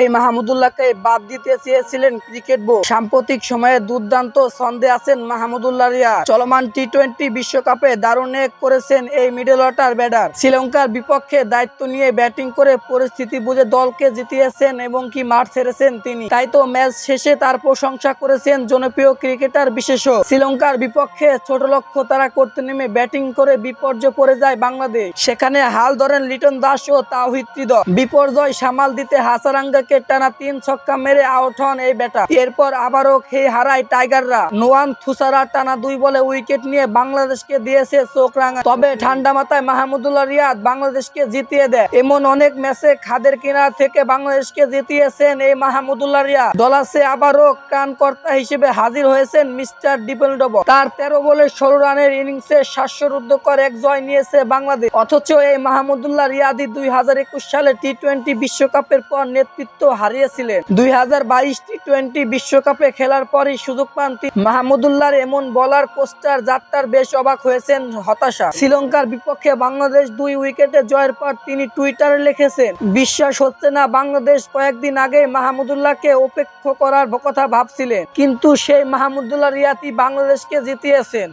এই মাহমুদুল্লাহকে বাদ দিতে চেয়েছিলেন ক্রিকেট বোর্ড। সাম্প্রতিক সময়ে দুর্দান্ত ছন্দে আছেন মাহমুদুল্লাহ রিয়া। চলমান টি টোয়েন্টি বিশ্বকাপে দারুণ এক করেছেন এই মিডল অর্ডার ব্যাটার শ্রীলঙ্কার বিপক্ষে দায়িত্ব নিয়ে ব্যাটিং করে পরিস্থিতি বুঝে দলকে জিতিয়েছেন এবং কি মাঠ ছেড়েছেন তিনি। তাই তো ম্যাচ শেষে তার প্রশংসা করেছেন জনপ্রিয় ক্রিকেটার বিশেষজ্ঞ শ্রীলঙ্কার বিপক্ষে ছোট লক্ষ্য তারা করতে নেমে ব্যাটিং করে বিপর্যয় পড়ে যায় বাংলাদেশ। সেখানে হাল ধরেন লিটন দাস ও তাওহিদ বিপর্যয় সামাল দিতে হাসারাঙ্গাকে টানা তিন ছক্কা মেরে আউট হন এই ব্যাটার। এরপর আবারও খেয়ে হারায় টাইগাররা। নোয়ান থুসারা টানা দুই বলে উইকেট নিয়ে বাংলাদেশকে দিয়েছে চোখ রাঙা। তবে ঠান্ডা মাথায় মাহমুদুল্লাহ রিয়াদ বাংলাদেশকে জিতিয়ে দেয়। এমন অনেক ম্যাচে খাদের কিনারা থেকে বাংলাদেশকে জিতিয়েছেন এই মাহমুদুল্লাহ রিয়াদ। দলাসে আবারও কানকর্তা হিসেবে হাজির হয়েছেন মিস্টার ডিপেলডব তার তেরো বলে ষোলো রানের ইনিংসে শ্বাসরুদ্ধকর এক জয় নিয়েছে বাংলাদেশ। অথচ এই মাহমুদুল্লাহ রিয়াদি দুই হাজার একুশ সালে টি টোয়েন্টি বিশ্বকাপের পর নেতৃত্ব হারিয়েছিলেন। দুই হাজার বাইশ টি টোয়েন্টি বিশ্বকাপে খেলার পরই সুযোগ পান। মাহমুদুল্লাহর এমন বলার পোস্টার যাত্রার বেশ অবাক হয়েছেন হতাশা। শ্রীলঙ্কার বিপক্ষে বাংলাদেশ দুই উইকেটে জয়ের পর তিনি টুইটারে লিখেছেন, বিশ্বাস হচ্ছে না, বাংলাদেশ কয়েকদিন আগে মাহমুদুল্লাহকে উপেক্ষ করার কথা ভাবছিলেন। কিন্তু সেই মাহমুদুল্লাহ রিয়াতি বাংলাদেশকে জিতিয়েছেন।